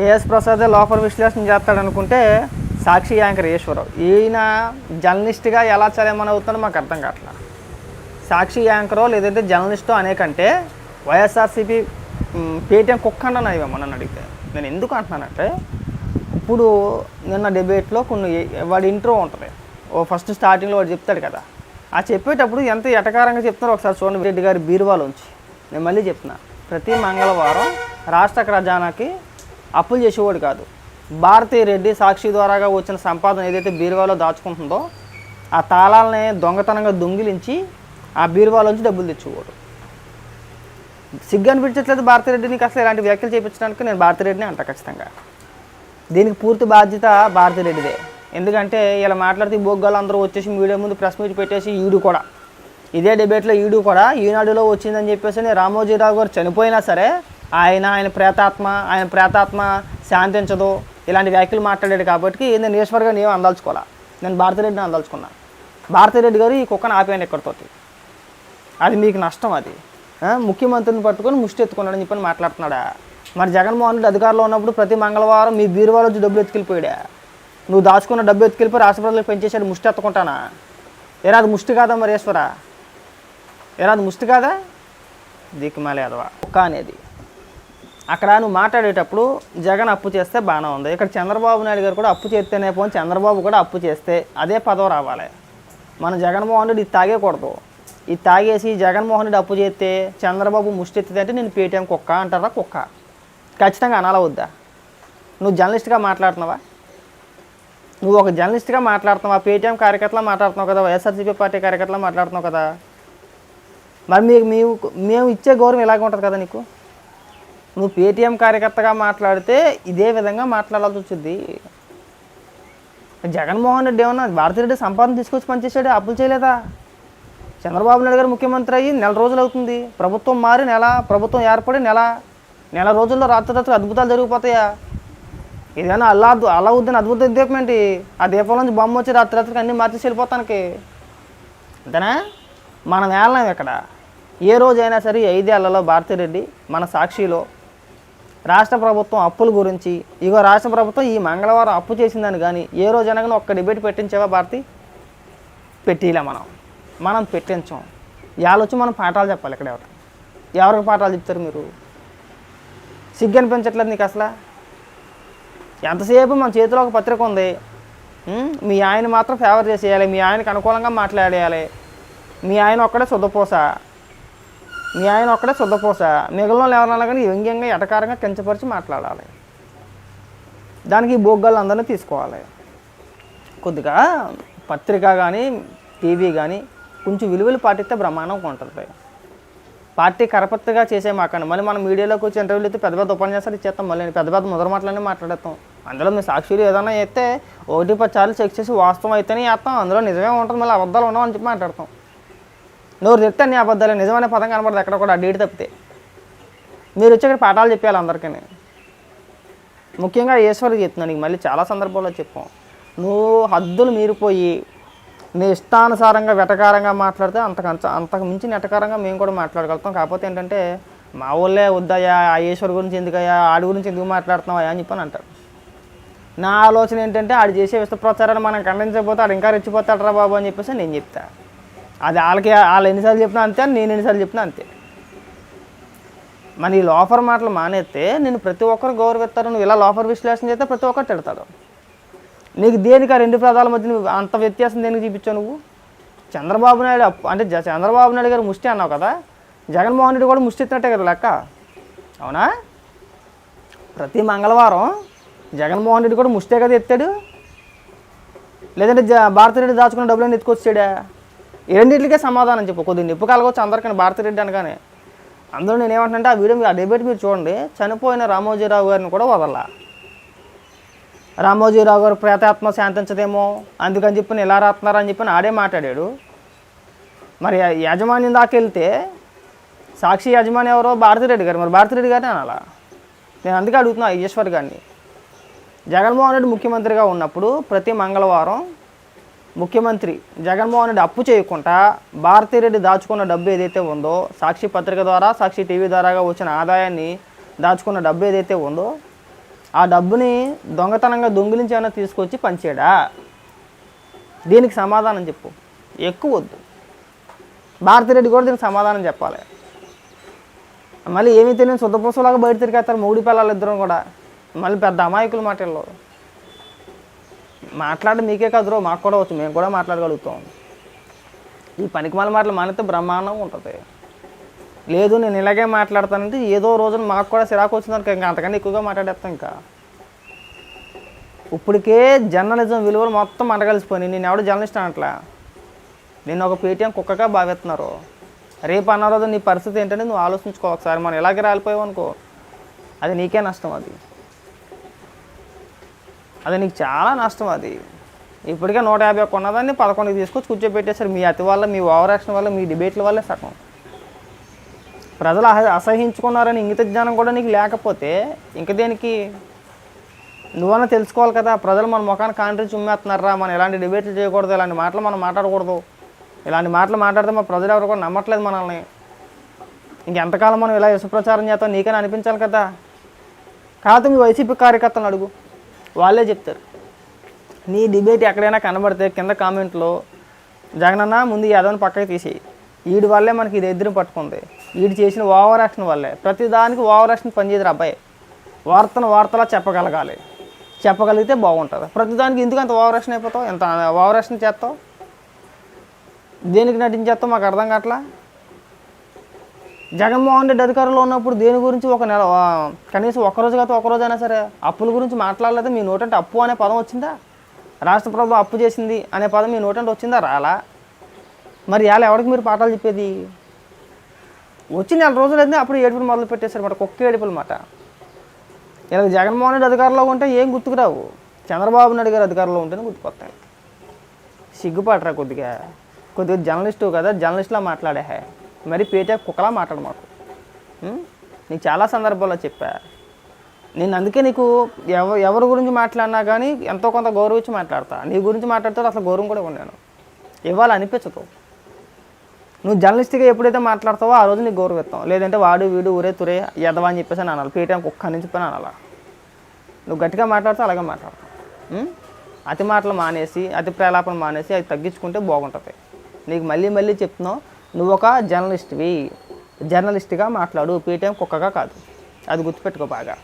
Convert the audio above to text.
KS Prasad లోపల విశ్లేషణ చేస్తాడనుకుంటే సాక్షి anchor Eswararao. ఈయన జర్నలిస్ట్గా ఎలా చలేమని అవుతుందో మాకు అర్థం కావట్లేదు సాక్షి యాంకరో లేదంటే జర్నలిస్టో అనేకంటే వైఎస్ఆర్సీపీ పేటీఎం కుక్క అన్న ఇవేమో అడిగితే. నేను ఎందుకు అంటున్నానంటే ఇప్పుడు నిన్న డిబేట్లో కొన్ని వాడి ఇంట్రో ఉంటుంది. ఓ ఫస్ట్ స్టార్టింగ్లో వాడు చెప్తాడు కదా. ఆ చెప్పేటప్పుడు ఎంత ఎటకారంగా చెప్తున్నారో ఒకసారి చూడండి రెడ్డి గారి బీరువాలోంచి. నేను మళ్ళీ చెప్తున్నా. ప్రతి మంగళవారం రాష్ట్ర ఖజానాకి అప్పులు చేసేవాడు కాదు. భారతీయ రెడ్డి సాక్షి ద్వారాగా వచ్చిన సంపాదన ఏదైతే బీరువాలో దాచుకుంటుందో ఆ తాళాలని దొంగతనంగా దొంగిలించి ఆ బీరువాలోంచి డబ్బులు తెచ్చేవాడు. సిగ్గు అనిపించట్లేదు భారతిరెడ్డి నీకు అసలు ఇలాంటి వ్యాఖ్యలు చేయించడానికి నేను భారతిరెడ్డిని అంట ఖచ్చితంగా. దీనికి పూర్తి బాధ్యత భారతిరెడ్డిదే ఎందుకంటే ఇలా మాట్లాడితే ఈ బొగ్గాలు అందరూ వచ్చేసి మీడియా ముందు ప్రెస్ మీట్ పెట్టేసి ఈడు కూడా. ఇదే డిబేట్లో ఈడు కూడా ఈనాడులో వచ్చిందని చెప్పేసి రామోజీరావు గారు చనిపోయినా సరే ఆయన ఆయన ప్రేతాత్మ ఆయన ప్రేతాత్మ శాంతించదు. ఇలాంటి వ్యాఖ్యలు మాట్లాడాడు కాబట్టి నేను ఈశ్వర్గా నేను అందాల్చుకోవాలా? నేను భారతిరెడ్డిని అందాల్చుకున్నా. భారతిరెడ్డి గారు ఈ కుక్కను ఆపేయండి ఇక్కడితోటి. అది మీకు నష్టం అది. ముఖ్యమంత్రిని పట్టుకొని ముష్టి ఎత్తుకున్నాడని చెప్పని మాట్లాడుతున్నాడా? మరి జగన్మోహన్ రెడ్డి అధికారంలో ఉన్నప్పుడు ప్రతి మంగళవారం మీ బీరువాలో వచ్చి డబ్బులు ఎత్తుకెళ్ళిపోయాడా? నువ్వు దాచుకున్న డబ్బు ఎత్తుకెళ్ళిపోయి రాష్ట్ర ప్రజలకు పెంచేసాడు ముష్టి ఎత్తుకుంటానా? ఏరా అది ముష్టి కాదా మరి ఈశ్వరా? ఏరా అది ముష్టి కాదా? దిక్కుమాలే అదవా. ఒక్క అనేది. అక్కడ నువ్వు మాట్లాడేటప్పుడు జగన్ అప్పు చేస్తే బాగానే ఉంది. ఇక్కడ చంద్రబాబు నాయుడు గారు కూడా అప్పు చేస్తేనే పోని చంద్రబాబు కూడా అప్పు చేస్తే అదే పదవి రావాలి. మన జగన్మోహన్ రెడ్డి ఇది తాగేకూడదు ఇది తాగేసి జగన్మోహన్ రెడ్డి అప్పు చేస్తే చంద్రబాబు ముష్టెత్తితే అంటే నేను పేటీఎం కుక్క అంటారా కుక్క? ఖచ్చితంగా అనాలవద్దా నువ్వు జర్నలిస్ట్గా మాట్లాడుతున్నావా? నువ్వు ఒక జర్నలిస్ట్గా మాట్లాడుతున్నావా? పేటీఎం కార్యకర్తలా మాట్లాడుతున్నావు కదా? వైఎస్ఆర్సీపీ పార్టీ కార్యకర్తలా మాట్లాడుతున్నావు కదా? మరి మీకు మేము మేము ఇచ్చే గౌరవం ఇలాగే ఉంటుంది కదా నీకు? నువ్వు పేటీఎం కార్యకర్తగా మాట్లాడితే ఇదే విధంగా మాట్లాడాల్సి వచ్చింది. జగన్మోహన్ రెడ్డి ఏమన్నా భారతిరెడ్డి సంపాదన తీసుకొచ్చి పనిచేశాడు అప్పులు చేయలేదా? చంద్రబాబు నాయుడు గారు ముఖ్యమంత్రి అయ్యి నెల రోజులు అవుతుంది. ప్రభుత్వం మారి నెల ప్రభుత్వం ఏర్పడి నెల నెల రోజుల్లో రాత్రి రాత్రి అద్భుతాలు జరిగిపోతాయా? ఏదైనా అల్లా అలావుద్దీన్ అద్భుత దీపం ఏంటి? ఆ దీపం నుంచి బొమ్మ వచ్చి రాత్రి రాత్రికి అన్నీ మార్చేసి వెళ్ళిపోతానికి. అంతేనా? మనం వెళ్ళలేం ఇక్కడ? ఏ రోజైనా సరే ఐదేళ్ళలో భారతిరెడ్డి మన సాక్షిలో రాష్ట్ర ప్రభుత్వం అప్పుల గురించి ఇగో రాష్ట్ర ప్రభుత్వం ఈ మంగళవారం అప్పు చేసిందని కానీ ఏ రోజైనా కానీ ఒక్క డిబేట్ పెట్టించావా భారతి? పెట్టిలే మనం. మనం పెట్టించాం. ఇవాళ వచ్చి మనం పాఠాలు చెప్పాలి ఇక్కడ ఎవరు? ఎవరికి పాఠాలు చెప్తారు మీరు? సిగ్గు అనిపించట్లేదు నీకు అసలు? ఎంతసేపు మన చేతిలో ఒక పత్రిక ఉంది? మీ ఆయన మాత్రం ఫేవర్ చేసేయాలి మీ ఆయనకు అనుకూలంగా మాట్లాడేయాలి. మీ ఆయన ఒక్కడే శుద్ధపోస మీ ఆయన ఒక్కడే శుద్ధపోస మిగిలిన ఎవరన్నా కానీ వ్యంగ్యంగా ఎటకారంగా కించపరిచి మాట్లాడాలి. దానికి ఈ బొగ్గాలు అందరినీ తీసుకోవాలి. కొద్దిగా పత్రిక కానీ టీవీ కానీ కొంచెం విలువలు పాటిస్తే బ్రహ్మాండంగా ఉంటుంది. పార్టీ కరపత్తిగా చేసే మాకండి. మళ్ళీ మనం మీడియాలోకి వచ్చి ఇంటర్వ్యూలు అయితే పెద్ద పెద్ద ఉపన్యాసాలు ఇచ్చేస్తాం. మళ్ళీ పెద్ద పెద్ద ముద్ర మాటలన్నీ మాట్లాడేస్తాం. అందులో మీ సాక్షులు ఏదైనా అయితే ఒకటి పది సార్లు చెక్ చేసి వాస్తవం అయితేనే చేస్తాం. అందులో నిజమే ఉంటుంది. మళ్ళీ అబద్ధాలు ఉండవు అని చెప్పి మాట్లాడతాం. నోరు చెప్తే అన్ని అబద్ధాలు నిజమనే పదం కనబడదు ఎక్కడ కూడా డేట్ తప్పితే. మీరు వచ్చి ఇక్కడ పాఠాలు చెప్పాలి అందరికీ. ముఖ్యంగా ఈశ్వరికి చెప్తున్నాను నీకు మళ్ళీ చాలా సందర్భాల్లో చెప్పాం. నువ్వు హద్దులు మీరిపోయి నీ ఇష్టానుసారంగా వెటకారంగా మాట్లాడితే అంతకంత అంతకు మించి నెటకారంగా మేము కూడా మాట్లాడగలుగుతాం. కాకపోతే ఏంటంటే మా ఊళ్ళే వద్దయ్యా ఆ ఈశ్వరు గురించి ఎందుకయ్యా ఆడి గురించి ఎందుకు మాట్లాడుతున్నావా అని చెప్పని అంటారు నా ఆలోచన ఏంటంటే ఆడు చేసే విష ప్రచారాన్ని మనం ఖండించకపోతే ఆడు ఇంకా రెచ్చిపోతాడరా బాబు అని చెప్పేసి నేను చెప్తా. అది వాళ్ళకి వాళ్ళు ఎన్నిసార్లు చెప్పినా అంతే నేను ఎన్నిసార్లు చెప్పినా అంతే. మన ఈ లోఫర్ మాటలు మానేస్తే నేను ప్రతి ఒక్కరు గౌరవిస్తారు నువ్వు ఇలా లోఫర్ విశ్లేషణ చేస్తే ప్రతి ఒక్కరు తిడతాడు నీకు దేనికి ఆ రెండు పదాల మధ్య నువ్వు అంత వ్యత్యాసం దేనికి చూపించావు నువ్వు? చంద్రబాబు నాయుడు అంటే చంద్రబాబు నాయుడు గారు ముష్టి అన్నావు కదా జగన్మోహన్ రెడ్డి కూడా ముష్టి ఎత్తినట్టే కదా లెక్క? అవునా? ప్రతి మంగళవారం జగన్మోహన్ రెడ్డి కూడా ముష్టే కదా ఎత్తాడు? లేదంటే జ భారతిరెడ్డి దాచుకున్న డబ్బులన్నీ ఎత్తుకొచ్చాడా? ఈ రెండింటికే సమాధానం చెప్పు. కొద్దిగా నిప్పు కలగవచ్చు అందరికీ భారతిరెడ్డి అనగానే. అందులో నేను ఏమంటున్నానంటే ఆ వీడియో ఆ డిబేట్ మీరు చూడండి. చనిపోయిన రామోజీరావు గారిని కూడా వదలా. రామోజీరావు గారు ప్రేతాత్మ శాంతించదేమో అందుకని చెప్పి ఇలా రాస్తున్నారని చెప్పి ఆడే మాట్లాడాడు. మరి యాజమాన్యం దాకాకెళితే సాక్షి యజమాని ఎవరో భారతిరెడ్డి గారు. మరి భారతిరెడ్డి గారిని అనాలా? నేను అందుకే అడుగుతున్నా ఈశ్వర్ గారిని. జగన్మోహన్ రెడ్డి ముఖ్యమంత్రిగా ఉన్నప్పుడు ప్రతి మంగళవారం ముఖ్యమంత్రి జగన్మోహన్ రెడ్డి అప్పు చేయకుండా భారతీరెడ్డి దాచుకున్న డబ్బు ఏదైతే ఉందో సాక్షి పత్రిక ద్వారా సాక్షి టీవీ ద్వారాగా వచ్చిన ఆదాయాన్ని దాచుకున్న డబ్బు ఏదైతే ఉందో ఆ డబ్బుని దొంగతనంగా దొంగిలించి అయినా తీసుకొచ్చి పంచాడా? దీనికి సమాధానం చెప్పు. ఎక్కువ వద్దు. భారతిరెడ్డి కూడా దీనికి సమాధానం చెప్పాలి. మళ్ళీ ఏమీ తెలియని శుద్ధపూసలాగా బయట తిరిగేస్తారు మూడి పిల్లలు ఇద్దరం కూడా. మళ్ళీ పెద్ద అమాయకులు మాటల్లో. మాట్లాడి మీకే రో మాకు కూడా వచ్చు మేము కూడా మాట్లాడగలుగుతాం. ఈ పనికిమాల మాటలు మానేస్తే బ్రహ్మాండం ఉంటుంది. లేదు నేను ఇలాగే మాట్లాడతానంటే ఏదో రోజున మాకు కూడా సిరాకు వచ్చిందనుకో ఇంకా అంతకంటే ఎక్కువగా మాట్లాడేస్తాం ఇంకా. ఇప్పటికే జర్నలిజం విలువలు మొత్తం మంటగలిసిపోయినాయి నేను ఎవడు జర్నలిస్ట్ అనట్లా? నేను ఒక పేటీఎం కుక్కగా భావిస్తున్నారు రేపు అన్న రోజు నీ పరిస్థితి ఏంటంటే నువ్వు ఆలోచించుకో ఒకసారి మనం ఇలాగే రాలిపోయావు అనుకో. అది నీకే నష్టం అది. అది నీకు చాలా నష్టం అది. ఇప్పటికే నూట యాభై ఒక్క ఉన్నదాన్ని పదకొండుకి తీసుకొచ్చి కూర్చోబెట్టేశారు. మీ అతి వల్ల మీ ఓవర్ యాక్షన్ వల్ల మీ డిబేట్ల వల్లే సగం. ప్రజలు అస- అసహించుకున్నారని ఇంగిత జ్ఞానం కూడా నీకు లేకపోతే ఇంక దేనికి? నువ్వన్నా తెలుసుకోవాలి కదా ప్రజలు మన ముఖాన్ని కాంట్రీ చుమ్మేస్తున్నారా? మనం ఇలాంటి డిబేట్లు చేయకూడదు ఇలాంటి మాటలు మనం మాట్లాడకూడదు. ఇలాంటి మాటలు మాట్లాడితే మా ప్రజలు ఎవరు కూడా నమ్మట్లేదు మనల్ని. ఇంకెంతకాలం మనం ఇలా విషప్రచారం చేస్తాం నీకని అనిపించాలి కదా. కాదు మీ వైసీపీ కార్యకర్తలను అడుగు. వాళ్ళే చెప్తారు. నీ డిబేట్ ఎక్కడైనా కనబడితే కింద కామెంట్లో జగనన్న ముందు యాదవ్ని పక్కకి తీసేయి. వీడి వల్లే మనకి ఇది ఎదురు పట్టుకుంది. వీడు చేసిన ఓవర్ యాక్షన్ వల్లే ప్రతిదానికి ఓవర్ యాక్షన్ పనిచేద్దరు అబ్బాయి. వార్తను వార్తలా చెప్పగలగాలి. చెప్పగలిగితే బాగుంటుంది. ప్రతిదానికి ఎందుకు అంత ఓవర్ యాక్షన్ అయిపోతావు? ఎంత ఓవర్ యాక్షన్ చేస్తావు? దేనికి నటించేస్తావు? మాకు అర్థం కావట్లా? జగన్మోహన్ రెడ్డి అధికారంలో ఉన్నప్పుడు దేని గురించి ఒక నెల కనీసం ఒక్కరోజు కాదు ఒకరోజు అయినా సరే అప్పుల గురించి మాట్లాడలేదు? మీ నోటంటే అప్పు అనే పదం వచ్చిందా? రాష్ట్ర ప్రభుత్వం అప్పు చేసింది అనే పదం మీ నోటంటే వచ్చిందా? రాలా. మరి ఇవాళ ఎవరికి మీరు పాఠాలు చెప్పేది? వచ్చి నెల రోజులు అయితే అప్పుడు ఏడుపులు మొదలు పెట్టేశారు మాట కుక్క ఏడుపులు మాట. ఇలా జగన్మోహన్ రెడ్డి అధికారంలో ఉంటే ఏం గుర్తుకురావు? చంద్రబాబు నాయుడు గారు అధికారంలో ఉంటేనే గుర్తుకొస్తాయి. సిగ్గుపడరా కొద్దిగా? కొద్దిగా జర్నలిస్టు కదా జర్నలిస్ట్లా మాట్లాడే మరి పేట కుక్కలా మాట్లాడు మాకు. నీకు చాలా సందర్భాల్లో చెప్పా. నేను అందుకే నీకు ఎవ ఎవరి గురించి మాట్లాడినా కానీ ఎంతో కొంత గౌరవించి మాట్లాడతా. నీ గురించి మాట్లాడితే అసలు గౌరవం కూడా ఉన్నాను ఇవ్వాలి అనిపించదు. నువ్వు జర్నలిస్ట్గా ఎప్పుడైతే మాట్లాడతావో ఆ రోజు నీకు గౌరవిస్తాం లేదంటే వాడు వీడు ఊరే తురే ఎదవా అని చెప్పేసి అని అనాలి. పేటీఎం కుక్క నుంచి పని అనాలా? నువ్వు గట్టిగా మాట్లాడితే అలాగే మాట్లాడతావు అతి మాటలు మానేసి అతి ప్రలాపన మానేసి అది తగ్గించుకుంటే బాగుంటుంది. నీకు మళ్ళీ మళ్ళీ చెప్తున్నావు నువ్వు ఒక జర్నలిస్ట్వి. జర్నలిస్ట్గా మాట్లాడు. పేటీఎం కుక్కగా కాదు. అది గుర్తుపెట్టుకో బాగా.